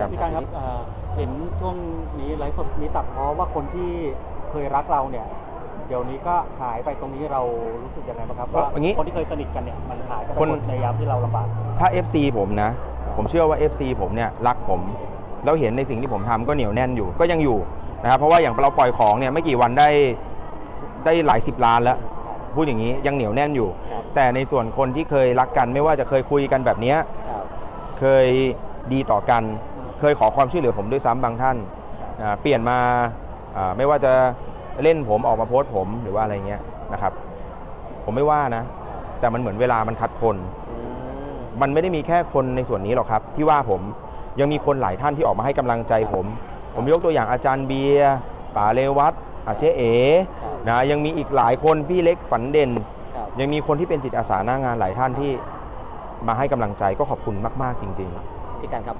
ครับพี่การครับเอ่อเห็นช่วงนี้ไลฟ์สดมีตัดเพราะว่าคนที่เคยรักเราเนี่ย เดี๋ยวนี้ก็หายไปตรงนี้เรารู้สึกยังไงบ้างครับว่าอย่างนี้ คนที่เคยสนิทกันเนี่ยมันหายไปคนหมดในยามที่เราลำบาก ถ้า FC ผมนะ ผมเชื่อว่า FC ผมเนี่ยรักผมแล้วเห็นในสิ่งที่ผมทำก็เหนียวแน่นอยู่ก็ยังอยู่นะครับเพราะว่าอย่างเราปล่อยของเนี่ยไม่กี่วันได้ได้หลายสิบล้านแล้ว พูดอย่างนี้ยังเหนียวแน่นอยู่ ครับ แต่ในส่วนคนที่เคยรักกันไม่ว่าจะเคยคุยกันแบบเนี้ย ครับ เคยดีต่อกัน เคยขอความช่วยเหลือผมด้วยซ้ำบางท่านอ่าเปลี่ยนมาอ่าไม่ว่าจะเล่นผมออกมาโพสต์ผมหรือว่าอะไรเงี้ยนะครับ ผมไม่ว่านะ แต่มันเหมือนเวลามันคัดคนอืมมันไม่ได้มีแค่คนในส่วนนี้หรอกครับ ที่ว่าผมยังมีคนหลายท่านที่ออกมาให้กำลังใจผม ผมยกตัวอย่างอาจารย์เบียร์ป๋าเลวัตอาเจ๊เอ๋นะยังมีอีกหลายคนพี่เล็กฝันเด่นครับยังมีคนที่เป็นจิตอาสาหน้างานหลายท่านที่มาให้กำลังใจก็ขอบคุณมาก ๆ จริง ๆ พี่การครับ